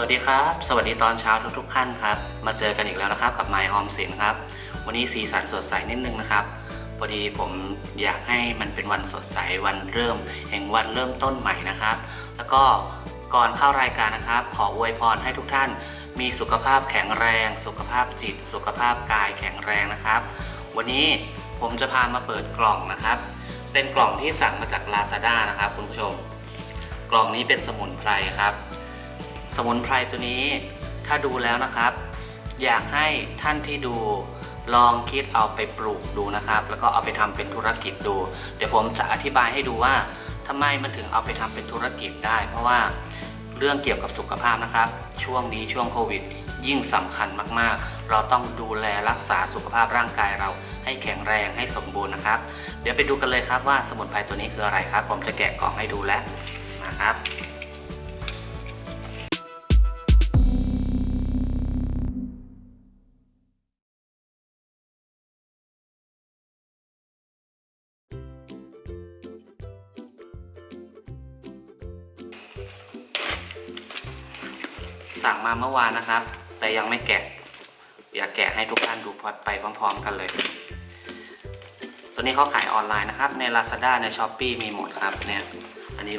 วัสดีครับ สวัสดีตอนเช้าทุกๆท่านครับ มาเจอกันอีกแล้วนะครับกับไมค์ออมสินครับ วันนี้สีสันสดใสนิดนึงนะครับ พอดีผมอยากให้มันเป็นวันสดใสวันเริ่ม แห่งวันเริ่มต้นใหม่นะครับ แล้วก็ก่อนเข้ารายการนะครับ ขออวยพรให้ทุกท่าน มีสุขภาพแข็งแรง สุขภาพจิต สุขภาพกายแข็งแรงนะครับ วันนี้ผมจะพามาเปิดกล่องนะครับ เป็นกล่องที่สั่งมาจาก Lazada นะครับคุณผู้ชม กล่องนี้เป็นสมุนไพรครับ สมุนไพรตัวนี้ถ้าดูแล้วนะครับ อยากให้ท่านที่ดูลองคิดเอาไปปลูกดูนะครับ แล้วก็เอาไปทำเป็นธุรกิจดู เดี๋ยวผมจะอธิบายให้ดูว่าทำไมมันถึงเอาไปทำเป็นธุรกิจได้ เพราะว่าเรื่องเกี่ยวกับสุขภาพนะครับ ช่วงนี้ช่วงโควิด ยิ่งสำคัญมากๆ เราต้องดูแลรักษาสุขภาพร่างกายเราให้แข็งแรงให้สมบูรณ์นะครับ เดี๋ยวไปดูกันเลยครับว่าสมุนไพรตัวนี้คืออะไรครับ ผมจะแกะกล่องให้ดูแล้วนะครับ สั่งมาเมื่อวานนะครับ แต่ยังไม่แกะ อยากแกะให้ทุกท่านดูพอดไปพร้อม ๆ กันเลย ตัวนี้เขาขายออนไลน์นะครับ ใน Lazada ใน s h อ p e e มีหมดครับเนี่ยอันนี้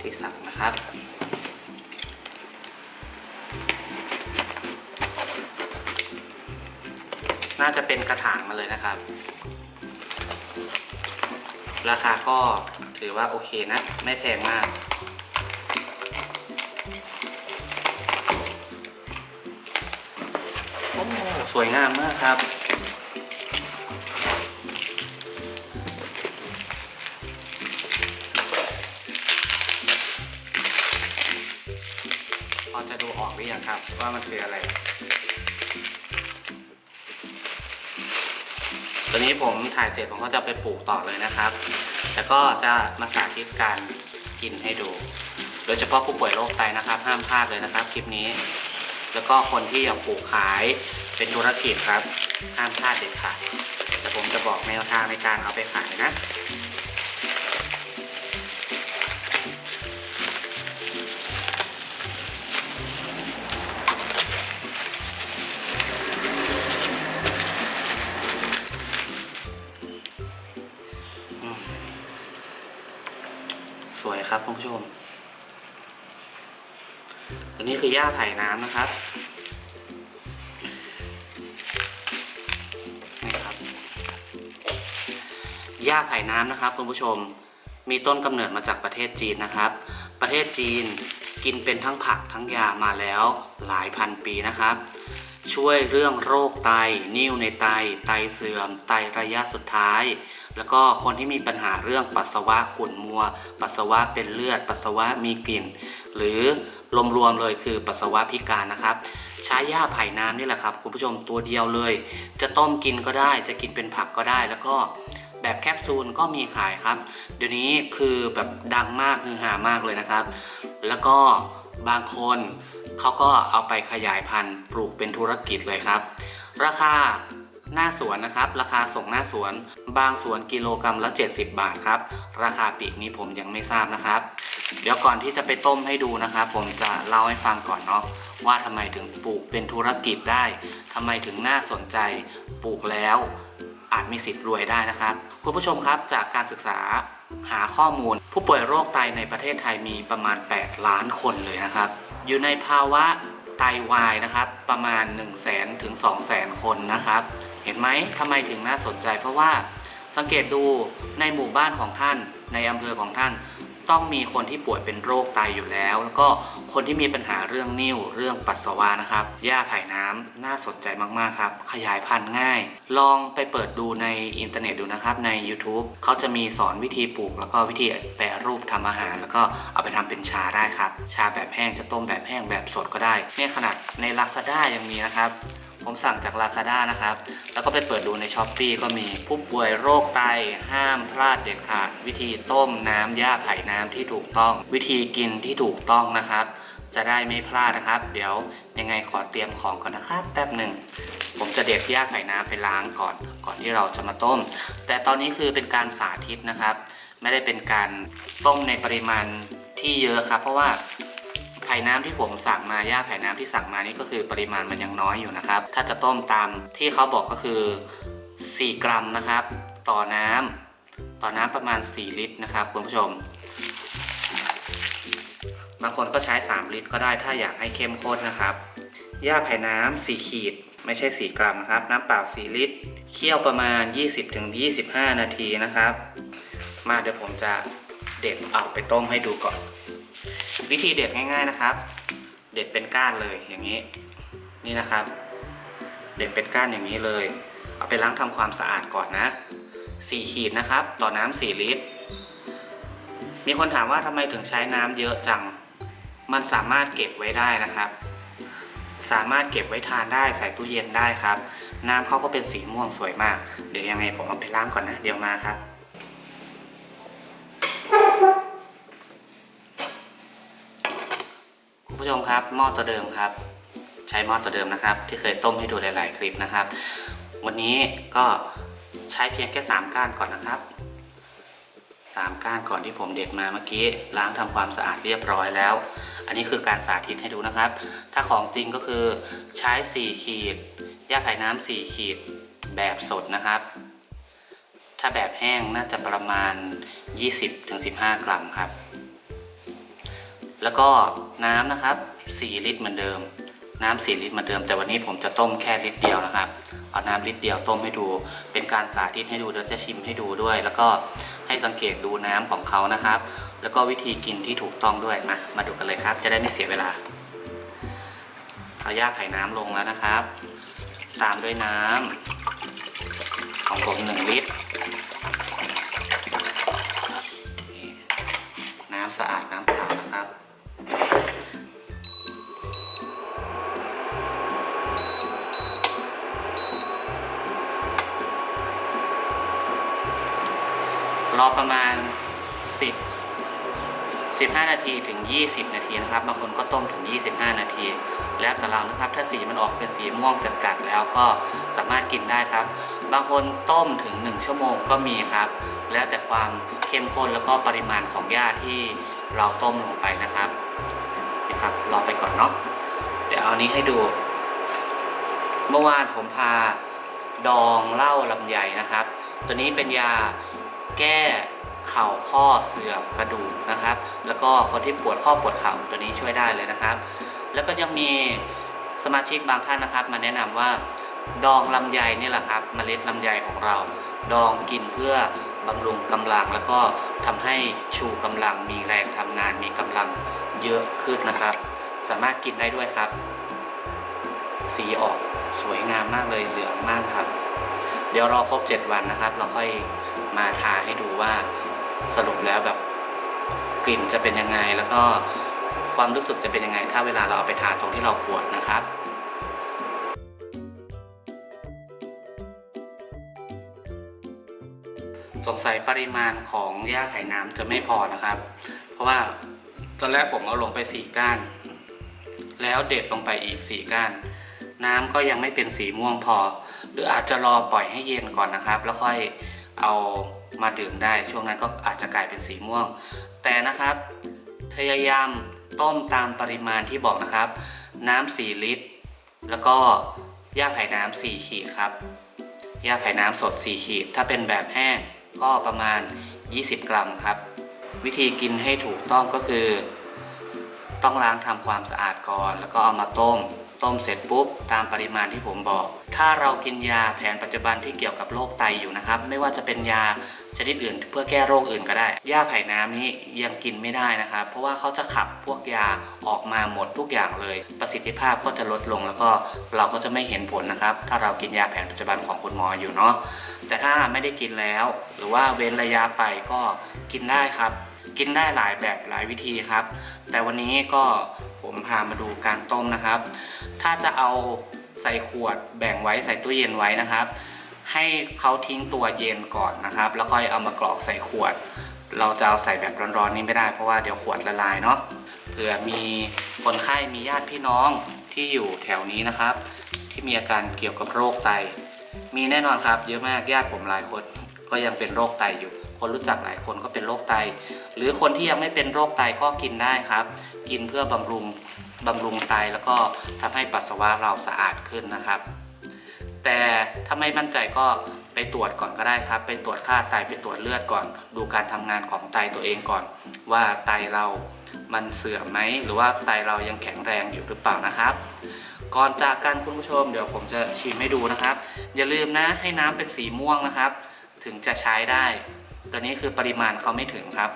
ที่สั่งนะครับน่าจะเป็นกระถางมาเลยนะครับ ราคาก็ถือว่าโอเคนะ ไม่แพงมาก วยงามมากครับ พอจะดูออกหรือยังครับ ว่ามันคืออะไร ตัวนี้ผมถ่ายเสร็จผมก็จะไปปลูกต่อเลยนะครับแล้วก็จะมาสาธิตการกินให้ดู โดยเฉพาะผู้ป่วยโรคไตนะครับ ห้ามพลาดเลยนะครับคลิปนี้แล้วก็คนที่อยากปลูกขาย เป็นธุรกิจครับ ห้ามพลาดเด็ดขาดแต่ผมจะบอกแนวทางในการเอาไปขายนะสวยครับคุณผู้ชมตัวนี้คือหญ้าไผ่น้ำนะครับ หญ้าไผ่น้ำนะครับคุณผู้ชม มีต้นกำเนิดมาจากประเทศจีนนะครับ ประเทศจีนกินเป็นทั้งผักทั้งยามาแล้วหลายพันปีนะครับ ช่วยเรื่องโรคไต นิ่วในไต ไตเสื่อม ไตระยะสุดท้าย แล้วก็คนที่มีปัญหาเรื่องปัสสาวะขุ่นมัว ปัสสาวะเป็นเลือด ปัสสาวะมีกลิ่น หรือรวมๆเลยคือปัสสาวะพิการนะครับใช้หญ้าไผ่น้ำนี่แหละครับคุณผู้ชมตัวเดียวเลย จะต้มกินก็ได้ จะกินเป็นผักก็ได้แล้วก็ แบบแคปซูลก็มีขายครับ เดี๋ยวนี้คือแบบดังมากคือหามากเลยนะครับ แล้วก็บางคนเขาก็เอาไปขยายพันธุ์ปลูกเป็นธุรกิจเลยครับ ราคาหน้าสวนนะครับ ราคาส่งหน้าสวน บางสวนกิโลกรรัมละ 70 บาทครับ ราคาปีกนี้ผมยังไม่ทราบนะครับ เดี๋ยวก่อนที่จะไปต้มให้ดูนะครับ ผมจะเล่าให้ฟังก่อนเนาะว่าทำไมถึงปลูกเป็นธุรกิจได้ทำไมถึงน่าสนใจปลูกแล้ว อาจมีสิทธิ์รวยได้นะครับ คุณผู้ชมครับจากการศึกษาหาข้อมูล ผู้ป่วยโรคไตในประเทศไทยมีประมาณ 8 ล้านคนเลยนะครับ อยู่ในภาวะไตวายนะครับประมาณ 1 0 0 0 0แสนถึง2 0 0แสนคนนะครับ เห็นไหมทำไมถึงน่าสนใจ เพราะว่าสังเกตดูในหมู่บ้านของท่านในอำเภอของท่าน ต้องมีคนที่ป่วยเป็นโรคไตอยู่แล้ว แล้วก็คนที่มีปัญหาเรื่องนิ่ว เรื่องปัสสาวะนะครับหญ้าไผ่น้ำน่าสนใจมากๆครับ ขยายพันธุ์ง่าย ลองไปเปิดดูในอินเทอร์เน็ตดูนะครับ ใน YouTube เขาจะมีสอนวิธีปลูก แล้วก็วิธีแปรรูปทำอาหาร แล้วก็เอาไปทำเป็นชาได้ครับ ชาแบบแห้งจะต้มแบบแห้งแบบสดก็ได้เนี่ยขนาดใน Lazada ยังมีนะครับ ผมสั่งจาก Lazada นะครับ แล้วก็ไปเปิดดูใน s h อ p e e ก็มีผู้ป่วยโรคไต ห้ามพลาดเด็ดขาด วิธีต้มน้ำหญ้าไผ่น้ำที่ถูกต้อง วิธีกินที่ถูกต้องนะครับ จะได้ไม่พลาดนะครับ เดี๋ยวยังไงขอเตรียมของก่อนนะครับแป๊บหนึ่งผมจะเด็ดหญ้าไผ่น้ำไปล้างก่อน ก่อนที่เราจะมาต้ม แต่ตอนนี้คือเป็นการสาธิตนะครับ ไม่ได้เป็นการต้มในปริมาณที่เยอะครับ เพราะว่า ไผ่น้ำที่ผมสั่งมาย่าไผ่น้ำที่สั่งมานี่ก็คือปริมาณมันยังน้อยอยู่นะครับ ถ้าจะต้มตามที่เขาบอกก็คือ 4 กรัมนะครับ ต่อน้ำต่อน้ำประมาณ 4 ลิตรนะครับคุณผู้ชม บางคนก็ใช้ 3 ลิตรก็ได้ถ้าอยากให้เข้มข้นนะครับย่าไผ่น้ำ4ขีด ไม่ใช่ 4 กรัมนะครับ น้ำเปล่า 4 ลิตรเคี่ยวประมาณ 20-25 นาทีนะครับ มาเดี๋ยวผมจะเด็ดเอาไปต้มให้ดูก่อน วิธีเด็ดง่าย ๆนะครับ เด็ดเป็นก้านเลยอย่างนี้ นี่นะครับ เด็ดเป็นก้านอย่างนี้เลย เอาไปล้างทำความสะอาดก่อนนะ4ขีดนะครับ ต่อน้ำ4ลิตร มีคนถามว่าทำไมถึงใช้น้ำเยอะจัง มันสามารถเก็บไว้ได้นะครับ สามารถเก็บไว้ทานได้ใส่ตู้เย็นได้ครับ น้ำเขาก็เป็นสีม่วงสวยมาก เดี๋ยวยังไงผมเอาไปล้างก่อนนะ เดี๋ยวมาครับ คุณผู้ชมครับหม้อตัวเดิมครับ ใช้หม้อตัวเดิมนะครับ ที่เคยต้มให้ดูหลาย ๆ คลิปนะครับ วันนี้ก็ใช้เพียงแค่ 3 ก้านก่อนนะครับ 3 ก้านก่อนที่ผมเด็ดมาเมื่อกี้ล้างทำความสะอาดเรียบร้อยแล้ว อันนี้คือการสาธิตให้ดูนะครับ ถ้าของจริงก็คือใช้ 4 ขีดย่าไข่น้ำ4ขีดแบบสดนะครับ ถ้าแบบแห้งน่าจะประมาณ 20-15 กรัมครับ แล้วก็น้ำนะครับ 4 ลิตรเหมือนเดิม น้ำ4ลิตรเหมือนเดิม แต่วันนี้ผมจะต้มแค่ลิตรเดียวนะครับ เอาน้ำลิตรเดียวต้มให้ดู เป็นการสาธิตให้ดูเดี๋ยวจะชิมให้ดูด้วย แล้วก็ให้สังเกตดูน้ำของเขานะครับ แล้วก็วิธีกินที่ถูกต้องด้วยมามาดูกันเลยครับ จะได้ไม่เสียเวลาเอาย่าไข่น้ำลงแล้วนะครับ ตามด้วยน้ำของผม1ลิตร รอประมาณ 10 15 นาทีถึง 20 นาทีนะครับบางคนก็ต้มถึง 25 นาที แล้วแต่เรานะครับถ้าสีมันออกเป็นสีม่วงจัดๆแล้วก็สามารถกินได้ครับ บางคนต้มถึง 1 ชั่วโมงก็มีครับ แล้วแต่ความเข้มข้นแล้วก็ปริมาณของหญ้าที่เราต้มลงไปนะครับนี่ครับรอไปก่อนเนาะเดี๋ยวเอานี้ให้ดู เมื่อวานผมพาดองเหล้าลำไยนะครับ ตัวนี้เป็นยา แก้เข่าข้อเสื่อมกระดูกนะครับ แล้วก็คนที่ปวดข้อปวดเข่าตัวนี้ช่วยได้เลยนะครับ แล้วก็ยังมีสมาชิกบางท่านนะครับ มาแนะนำว่าดองลำไยนี่แหละครับเมล็ดลำไยของเรา ดองกินเพื่อบำรุงกำลังแล้วก็ทำให้ชูกำลังมีแรงทำงานมีกำลังเยอะขึ้นนะครับ สามารถกินได้ด้วยครับ สีออกสวยงามมากเลยเหลืองมากครับ เดี๋ยวรอครบ 7 วันนะครับ เราค่อย มาทาให้ดูว่าสรุปแล้วแบบกลิ่นจะเป็นยังไง แล้วก็ความรู้สึกจะเป็นยังไง ถ้าเวลาเราเอาไปทาตรงที่เราปวดนะครับสงสัยปริมาณของหญ้าไข่น้ำจะไม่พอนะครับ เพราะว่าตอนแรกผมเอาลงไปสี่ก้าน แล้วเด็ดลงไปอีกสี่ก้าน น้ำก็ยังไม่เป็นสีม่วงพอ หรืออาจจะรอปล่อยให้เย็นก่อนนะครับ แล้วค่อย เอามาดื่มได้ ช่วงนั้นก็อาจจะกลายเป็นสีม่วง แต่นะครับพยายามต้มตามปริมาณที่บอกนะครับ น้ำ4ลิตร แล้วก็ย่าไผ่น้ำ4ขีดครับย่าไผ่น้ำสด 4 ขีด ถ้าเป็นแบบแห้งก็ประมาณ 20 กรัมครับ วิธีกินให้ถูกต้องก็คือ ต้องล้างทำความสะอาดก่อน แล้วก็เอามาต้ม ต้มเสร็จปุ๊บตามปริมาณที่ผมบอก ถ้าเรากินยาแผนปัจจุบันที่เกี่ยวกับโรคไตอยู่นะครับ ไม่ว่าจะเป็นยาชนิดอื่นเพื่อแก้โรคอื่นก็ได้ยาไผ่น้ำนี้ยังกินไม่ได้นะครับ เพราะว่าเขาจะขับพวกยาออกมาหมดทุกอย่างเลย ประสิทธิภาพก็จะลดลงแล้วก็เราก็จะไม่เห็นผลนะครับ ถ้าเรากินยาแผนปัจจุบันของคุณหมออยู่เนาะแต่ถ้าไม่ได้กินแล้ว หรือว่าเว้นระยะไปก็กินได้ครับ กินได้หลายแบบหลายวิธีครับ แต่วันนี้ก็ผมพามาดูการต้มนะครับ ถ้าจะเอาใส่ขวดแบ่งไว้ใส่ตู้เย็นไว้นะครับ ให้เขาทิ้งตัวเย็นก่อนนะครับ แล้วค่อยเอามากรอกใส่ขวด เราจะเอาใส่แบบร้อนๆนี่ไม่ได้เพราะว่าเดี๋ยวขวดละลายเนาะเผื่อมีคนไข้มีญาติพี่น้องที่อยู่แถวนี้นะครับ ที่มีอาการเกี่ยวกับโรคไต มีแน่นอนครับ เยอะมากญาติผมหลายคนก็ยังเป็นโรคไตอยู่ คนรู้จักหลายคนก็เป็นโรคไต หรือคนที่ยังไม่เป็นโรคไตก็กินได้ครับ กินเพื่อบำรุงบำรุงไตแล้วก็ทำให้ปัสสาวะเราสะอาดขึ้นนะครับ แต่ถ้าไม่มั่นใจก็ไปตรวจก่อนก็ได้ครับ ไปตรวจค่าไตไปตรวจเลือดก่อน ดูการทำงานของไตตัวเองก่อน ว่าไตเรามันเสื่อมไหมหรือว่าไตเรายังแข็งแรงอยู่หรือเปล่านะครับ ก่อนจากกันคุณผู้ชมเดี๋ยวผมจะชิมให้ดูนะครับ อย่าลืมนะให้น้ำเป็นสีม่วงนะครับ ถึงจะใช้ได้ ตัวนี้คือปริมาณเขาไม่ถึงครับ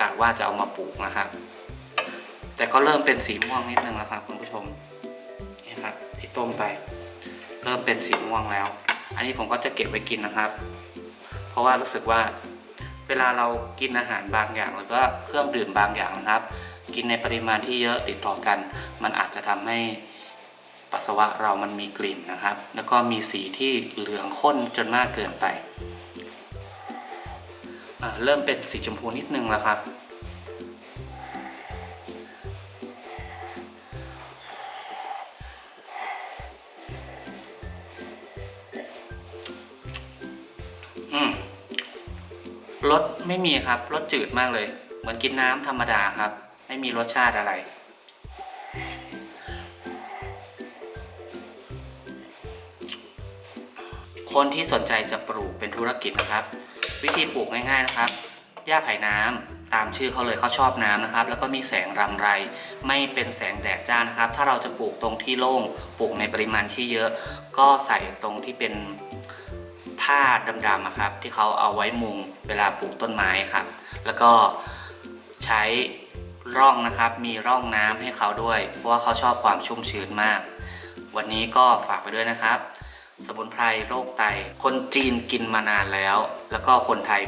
กะว่าจะเอามาปลูกนะครับ แต่ก็เริ่มเป็นสีม่วงนิดนึงแล้วครับคุณผู้ชมนี่ครับที่ต้มไป เริ่มเป็นสีม่วงแล้ว อันนี้ผมก็จะเก็บไว้กินนะครับ เพราะว่ารู้สึกว่าเวลาเรากินอาหารบางอย่างหรือว่าเครื่องดื่มบางอย่างนะครับ กินในปริมาณที่เยอะติดต่อกัน มันอาจจะทำให้ปัสสาวะเรามันมีกลิ่นนะครับ แล้วก็มีสีที่เหลืองข้นจนมากเกินไป เริ่มเป็นสีชมพูนิดนึงแล้วครับ อืมรสไม่มีครับรสจืดมากเลย เหมือนกินน้ำธรรมดาครับ ไม่มีรสชาติอะไรคนที่สนใจจะปลูกเป็นธุรกิจนะครับ วิธีปลูกง่ายๆนะครับหญ้าไผ่น้ำตามชื่อเขาเลยเขาชอบน้ำนะครับ แล้วก็มีแสงรำไร ไม่เป็นแสงแดดจ้านะครับ ถ้าเราจะปลูกตรงที่โล่งปลูกในปริมาณที่เยอะ ก็ใส่ตรงที่เป็นผ้าดำๆอะครับ ที่เขาเอาไว้มุงเวลาปลูกต้นไม้ครับ แล้วก็ใช้ร่องนะครับ มีร่องน้ำให้เขาด้วย เพราะว่าเขาชอบความชุ่มชื้นมาก วันนี้ก็ฝากไปด้วยนะครับ สมุนไพรโรคไต คนจีนกินมานานแล้ว แล้วก็คนไทย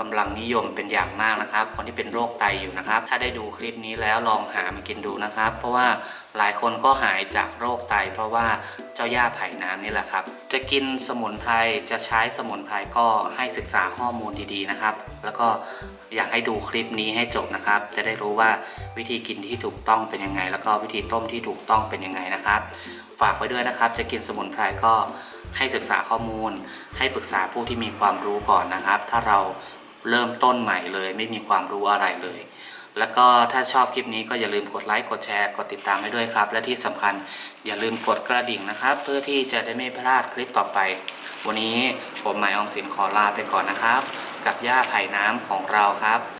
กำลังนิยมเป็นอย่างมากนะครับ คนที่เป็นโรคไตอยู่นะครับ ถ้าได้ดูคลิปนี้แล้วลองหามากินดูนะครับ เพราะว่าหลายคนก็หายจากโรคไต เพราะว่าเจ้าหญ้าไผ่น้ำนี่แหละครับ จะกินสมุนไพรจะใช้สมุนไพรก็ให้ศึกษาข้อมูลดีๆนะครับ แล้วก็อยากให้ดูคลิปนี้ให้จบนะครับ จะได้รู้ว่าวิธีกินที่ถูกต้องเป็นยังไง แล้วก็วิธีต้มที่ถูกต้องเป็นยังไงนะครับ ฝากไว้ด้วยนะครับ จะกินสมุนไพรก็ ให้ศึกษาข้อมูล ให้ปรึกษาผู้ที่มีความรู้ก่อนนะครับ ถ้าเราเริ่มต้นใหม่เลยไม่มีความรู้อะไรเลย แล้วก็ถ้าชอบคลิปนี้ก็อย่าลืมกดไลค์กดแชร์กดติดตามให้ด้วยครับ และที่สำคัญอย่าลืมกดกระดิ่งนะครับ เพื่อที่จะได้ไม่พลาดคลิปต่อไป วันนี้ผมหมายออมสินขอลาไปก่อนนะครับ กับย่าไผ่น้ำของเราครับ